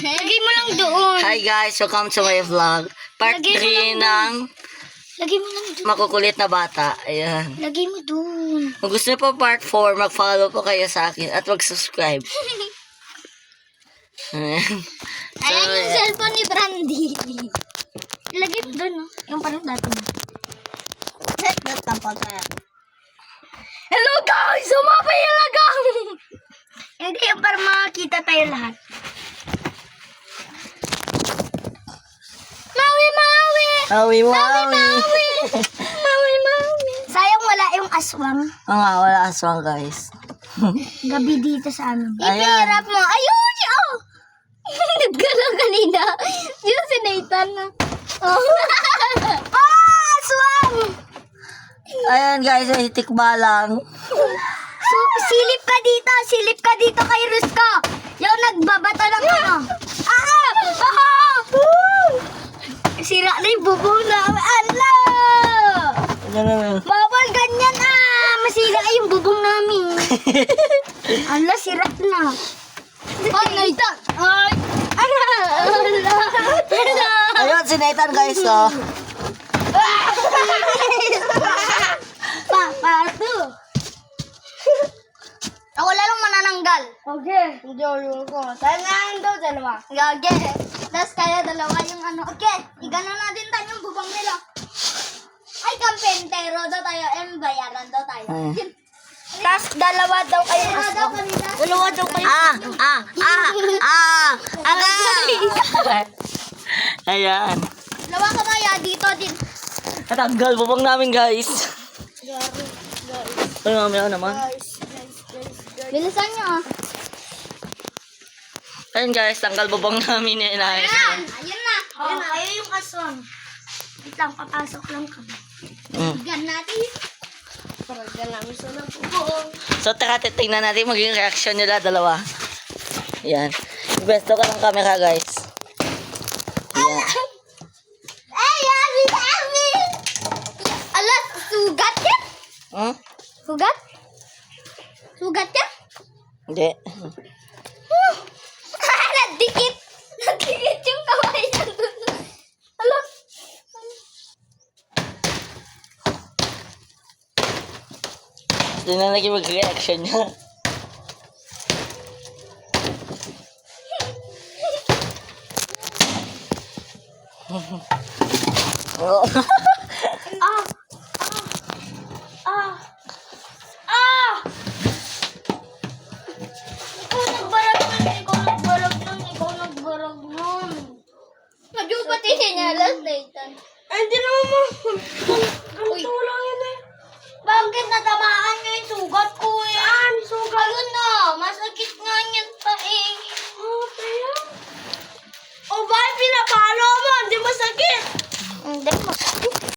Lagay mo lang doon. Hi guys, welcome to my vlog. Part Lagay mo 3 lang ng Lagay mo lang doon. makukulit na bata. Ayan. Lagay mo doon. Kung gusto niyo po part 4, mag-follow po kayo sa akin at mag-subscribe. Ayan. So, Ayan yung ayan. cellphone ni Brandy. Lagay mo doon, no? Yung parang dati mo. Hello guys! Sumapay yung lagang! Hindi, yung para makakita tayo lahat. Maui, Maui! Maui, maui. Maui, Maui! Sayang wala yung aswang. Oo nga, wala aswang guys. Gabi dito sa amin. Ipirap mo. Ayun! Oh! Nagkalang kanina. Yun si Nathan na. Oh. ah! Aswang! Ayan guys, ay tikba lang. So, silip ka dito. Silip ka dito kay Rusko. Yung nagbabato ng ano. Ah! Ah! Sira na yung bubong namin. Ala! Ayan, Bawal ganyan ah! Masira yung bubong namin. Ala, sira na. Oh, Nathan! Ay! Ala! Ala! Ala! Ayun, si Nathan guys, oh. Papa, to. Ako lalong manananggal. Okay. Hindi ko. Tangan daw dalawa. Gage. Tapos kaya dalawa yung ano. Okay. Igano natin tayo yung bubang nila. Ay, kampentero daw tayo. Eh, bayaran daw tayo. Hmm. Tapos dalawa daw kayo. Dalawa daw kami. Dalawa daw kayo. Ah, ah, ah, ah, ah, Ayan. Dalawa ka kaya dito din. Natanggal bubong namin guys. Gary, guys, Ano namin ako naman. guys, guys, guys, guys. Bilisan nyo ah. Ayun guys, tanggal bubong namin na. Ayan! Ayun na! Ayun na, ayun yung aswang. Wait lang, papasok lang kami. Mm. Gan natin. Paragan namin sa nagbubuong. So tara, titingnan natin maging reaction nila dalawa. Ayan. Besto ka ng camera guys. Ayan. Ay, Yami! Yami! Ala, sugat yan? Hmm? Sugat? Sugat yan? Hindi. Huh. Nadikit! Nadikit yung kamay niya dun. Ala. Tingnan natin mag-reaction niya. Oh. Ah! Ah! Ah! Ikaw nagbarag nun, ikaw nagbarag nun, nun. Medyo pati sinyalas, Nathan. Hindi naman mo. Ganito lang yun eh. Bakit natamaan sugat ko eh? Saan? Sugat? Ayun na, masakit nga niyan pa eh. Oh, kaya? O ba, pinapalo mo, hindi masakit? Hindi masakit.